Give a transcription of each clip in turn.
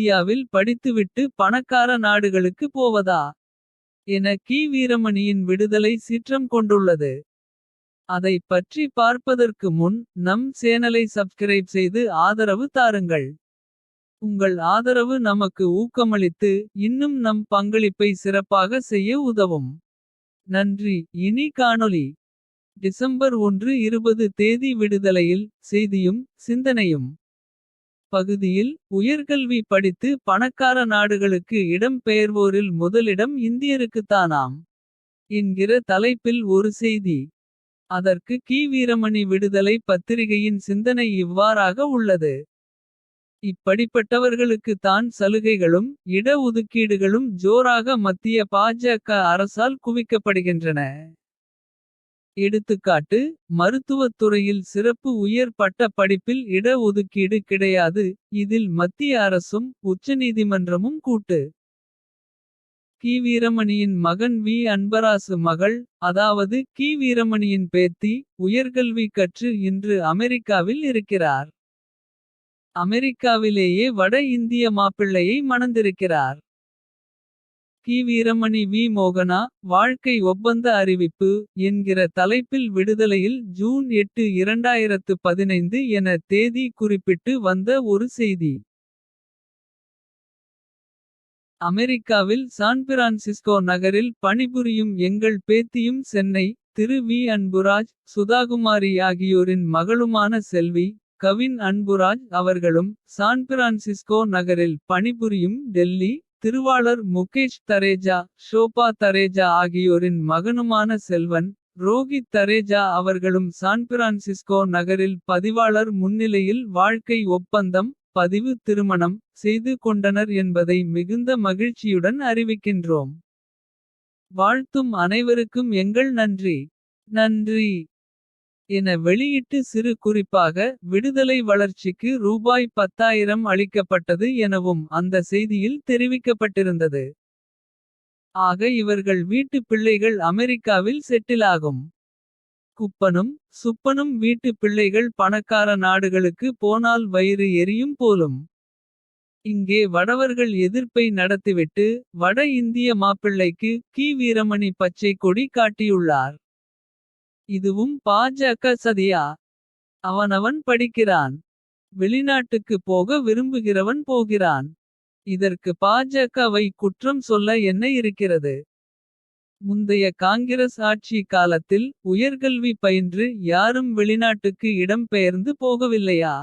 இந்தியாவில் படித்துவிட்டு பணக்கார நாடுகளுக்கு போவதா. என கி வீரமணியின் விடுதலை சீற்றம் கொண்டுள்ளது. அதைப் பற்றி பார்ப்பதற்கு முன் நம் சேனலை சப்ஸ்கிரைப் செய்து ஆதரவு தாருங்கள். உங்கள் ஆதரவு நமக்கு ஊக்கமளித்து இன்னும் நம் பங்களிப்பை சிறப்பாக செய்ய உதவும். நன்றி இனி காணொளி டிசம்பர் ஒன்று இருபது தேதி விடுதலையில் செய்தியும் சிந்தனையும். பகுதியில் உயர்கல்வி படித்து பணக்கார நாடுகளுக்கு இடம் பெயர்வோரில் முதலிடம் இந்தியருக்குத்தானாம். என்கிற தலைப்பில் ஒரு செய்தி. அதற்கு கி வீரமணி விடுதலை பத்திரிகையின் சிந்தனை இவ்வாறாக உள்ளது. இப்படிப்பட்டவர்களுக்கு தான் சலுகைகளும் இட ஒதுக்கீடுகளும் ஜோராக மத்திய பாஜக அரசால் குவிக்கப்படுகின்றன. எடுத்துக்காட்டு மருத்துவத் துறையில் சிறப்பு உயர் பட்ட படிப்பில் இட ஒதுக்கீடு கிடையாது. இதில் மத்திய அரசும் உச்சநீதிமன்றமும் கூட்டு. கி வீரமணியின் மகன் வி அன்பராசு மகள் அதாவது கி வீரமணியின் பேத்தி. உயர்கல்வி கற்று இன்று அமெரிக்காவில் இருக்கிறார். அமெரிக்காவிலேயே வட இந்திய மாப்பிள்ளையை மணந்திருக்கிறார். கி வீரமணி வி மோகனா வாழ்க்கை ஒப்பந்த அறிவிப்பு. என்கிற தலைப்பில் விடுதலையில் ஜூன் 8 2015 என தேதி குறிப்பிட்டு வந்த ஒரு செய்தி. அமெரிக்காவில் சான்பிரான்சிஸ்கோ நகரில் பணிபுரியும் எங்கள் பேத்தியும் சென்னை. திரு வி அன்புராஜ் சுதாகுமாரி ஆகியோரின் மகளுமான செல்வி. கவின் அன்புராஜ் அவர்களும் சான்பிரான்சிஸ்கோ நகரில் பணிபுரியும் டெல்லி. திருவாளர் முகேஷ் தரேஜா ஷோபா தரேஜா ஆகியோரின் மகனுமான செல்வன். ரோகித் தரேஜா அவர்களும் சான்பிரான்சிஸ்கோ நகரில் பதிவாளர் முன்னிலையில் வாழ்க்கை ஒப்பந்தம். பதிவு திருமணம் செய்து கொண்டனர் என்பதை மிகுந்த மகிழ்ச்சியுடன் அறிவிக்கின்றோம். வாழ்த்தும் அனைவருக்கும் எங்கள் நன்றி. நன்றி. என வெளியிட்டு சிறு குறிப்பாக விடுதலை வளர்ச்சிக்கு ரூபாய் 10000 அளிக்கப்பட்டது எனவும் அந்த செய்தியில் தெரிவிக்கப்பட்டிருந்தது. ஆக இவர்கள் வீட்டு பிள்ளைகள் அமெரிக்காவில் செட்டிலாகும். குப்பனும் சுப்பனும் வீட்டு பிள்ளைகள் பணக்கார நாடுகளுக்கு போனால் வயிறு எரியும் போலும். இங்கே வடவர்கள் எதிர்ப்பை நடத்திவிட்டு வட இந்திய மாப்பிள்ளைக்கு கி வீரமணி பச்சை கொடி காட்டியுள்ளார். இதுவும் பாஜக சதியா. அவனவன் படிக்கிறான். வெளிநாட்டுக்கு போக விரும்புகிறவன் போகிறான். இதற்கு பாஜகவை குற்றம் சொல்ல என்ன இருக்கிறது. முந்தைய காங்கிரஸ் ஆட்சி காலத்தில் உயர்கல்வி பயின்று யாரும் வெளிநாட்டுக்கு இடம் பெயர்ந்து போகவில்லையா.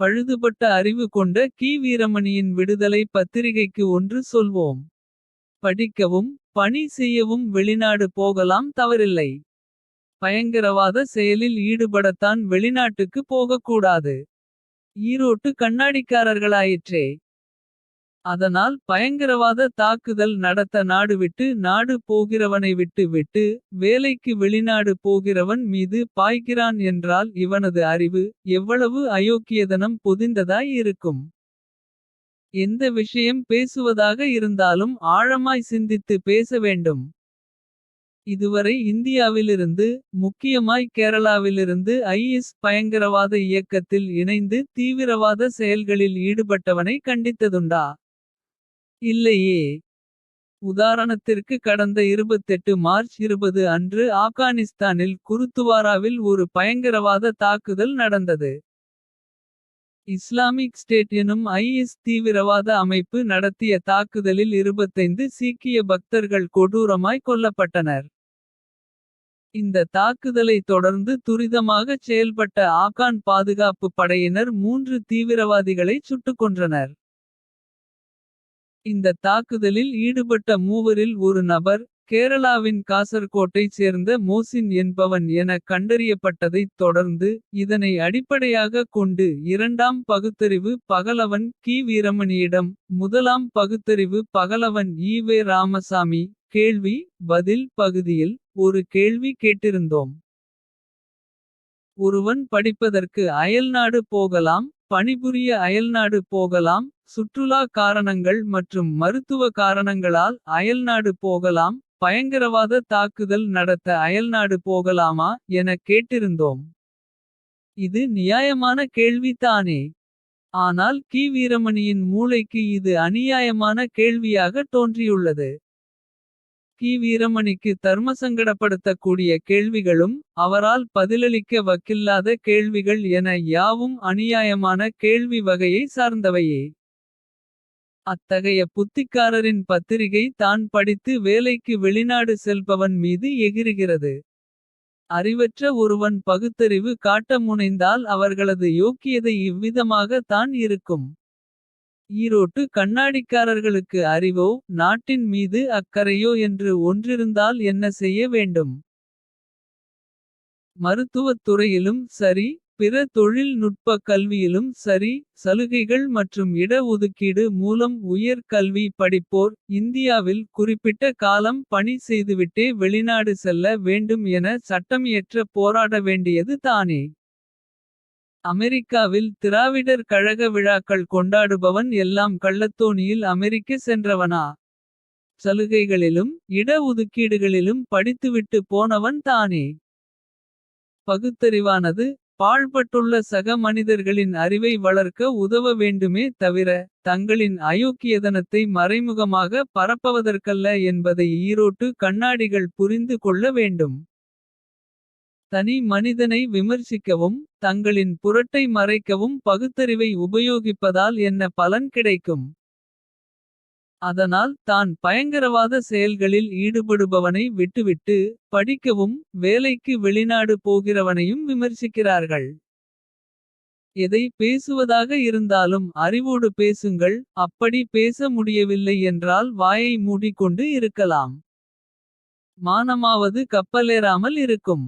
பழுதுபட்ட அறிவு கொண்ட கி வீரமணியின் விடுதலை பத்திரிகைக்கு ஒன்று சொல்வோம். படிக்கவும் பணி செய்யவும் வெளிநாடு போகலாம் தவறில்லை. பயங்கரவாத செயலில் ஈடுபடத்தான் வெளிநாட்டுக்கு போகக்கூடாது. ஈரோட்டு கண்ணாடிக்காரர்களாயிற்றே. அதனால் பயங்கரவாத தாக்குதல் நடத்த நாடுவிட்டு நாடு போகிறவனை விட்டு விட்டு. வேலைக்கு வெளிநாடு போகிறவன் மீது பாய்கிறான் என்றால் இவனது அறிவு. எவ்வளவு அயோக்கியதனம் பொதிந்ததாய் இருக்கும். எந்த விஷயம் பேசுவதாக இருந்தாலும் ஆழமாய் சிந்தித்து பேச வேண்டும். இதுவரை இந்தியாவிலிருந்து முக்கியமாய் கேரளாவிலிருந்து ஐஎஸ் பயங்கரவாத இயக்கத்தில் இணைந்து தீவிரவாத செயல்களில் ஈடுபட்டவனை கண்டித்ததுண்டா. இல்லையே. உதாரணத்திற்கு கடந்த 28 மார்ச் 20 அன்று ஆப்கானிஸ்தானில் குருத்துவாராவில் ஒரு பயங்கரவாத தாக்குதல் நடந்தது. இஸ்லாமிக் ஸ்டேட் எனும் ஐஎஸ் தீவிரவாத அமைப்பு நடத்திய தாக்குதலில் 25 சீக்கிய பக்தர்கள் கொடூரமாய் கொல்லப்பட்டனர். இந்த தாக்குதலை தொடர்ந்து துரிதமாகச் செயல்பட்ட ஆகான் பாதுகாப்பு படையினர் மூன்று தீவிரவாதிகளை சுட்டுக் கொன்றனர். இந்த தாக்குதலில் ஈடுபட்ட மூவரில் ஒரு நபர். கேரளாவின் காசர்கோட்டைச் சேர்ந்த மோசின் என்பவன் என கண்டறியப்பட்டதைத் தொடர்ந்து. இதனை அடிப்படையாகக் கொண்டு இரண்டாம் பகுத்தறிவு பகலவன் கி வீரமணியிடம். முதலாம் பகுத்தறிவு பகலவன் ஈவே ராமசாமி. கேள்வி பதில் பகுதியில் ஒரு கேள்வி கேட்டிருந்தோம். ஒருவன் படிப்பதற்கு அயல்நாடு போகலாம். பணிபுரிய அயல்நாடு போகலாம். சுற்றுலா காரணங்கள் மற்றும் மருத்துவ காரணங்களால் அயல்நாடு போகலாம். பயங்கரவாத தாக்குதல் நடத்த அயல்நாடு போகலாமா என கேட்டிருந்தோம். இது நியாயமான கேள்வி தானே. ஆனால் கி வீரமணியின் மூளைக்கு இது அநியாயமான கேள்வியாக தோன்றியுள்ளது. கி வீரமணிக்கு தர்மசங்கடப்படுத்தக்கூடிய கேள்விகளும். அவரால் பதிலளிக்க வக்கில்லாத கேள்விகள் என யாவும் அநியாயமான கேள்வி வகையை சார்ந்தவையே. அத்தகைய புத்திக்காரரின் பத்திரிகை தான் படித்து வேலைக்கு வெளிநாடு செல்பவன் மீது எகிறுகிறது. அறிவற்ற ஒருவன் பகுத்தறிவு காட்ட முனைந்தால் அவர்களது யோக்கியதை இவ்விதமாக தான் இருக்கும். ஈரோட்டு கண்ணாடிக்காரர்களுக்கு அறிவோ நாட்டின் மீது அக்கறையோ என்று ஒன்றிருந்தால் என்ன செய்ய வேண்டும். மருத்துவத் துறையிலும் சரி பிற தொழில் நுட்ப கல்வியிலும் சரி. சலுகைகள் மற்றும் இட ஒதுக்கீடு மூலம் உயர் கல்வி படிப்போர். இந்தியாவில் குறிப்பிட்ட காலம் பணி செய்துவிட்டே வெளிநாடு செல்ல வேண்டும் என சட்டமியற்ற போராட வேண்டியது தானே. அமெரிக்காவில் திராவிடர் கழக விழாக்கள் கொண்டாடுபவன் எல்லாம் கள்ளத்தோணியில் அமெரிக்க சென்றவனா. சலுகைகளிலும் இட ஒதுக்கீடுகளிலும் படித்துவிட்டு போனவன் தானே. பகுத்தறிவானது பாழ்பட்டுள்ள சக மனிதர்களின் அறிவை வளர்க்க உதவ வேண்டுமே தவிர. தங்களின் அயோக்கியதனத்தை மறைமுகமாக பரப்பவதற்கல்ல என்பதை ஈரோட்டு கண்ணாடிகள் புரிந்து கொள்ள வேண்டும். தனி மனிதனை விமர்சிக்கவும் தங்களின் புரட்டை மறைக்கவும் பகுத்தறிவை உபயோகிப்பதால் என்ன பலன் கிடைக்கும். அதனால் தான் பயங்கரவாத செயல்களில் ஈடுபடுபவனை விட்டுவிட்டு. படிக்கவும் வேலைக்கு வெளிநாடு போகிறவனையும் விமர்சிக்கிறார்கள். எதை பேசுவதாக இருந்தாலும் அறிவோடு பேசுங்கள். அப்படி பேச முடியவில்லை என்றால் வாயை மூடிக்கொண்டு இருக்கலாம். மானமாவது கப்பலேறாமல் இருக்கும்.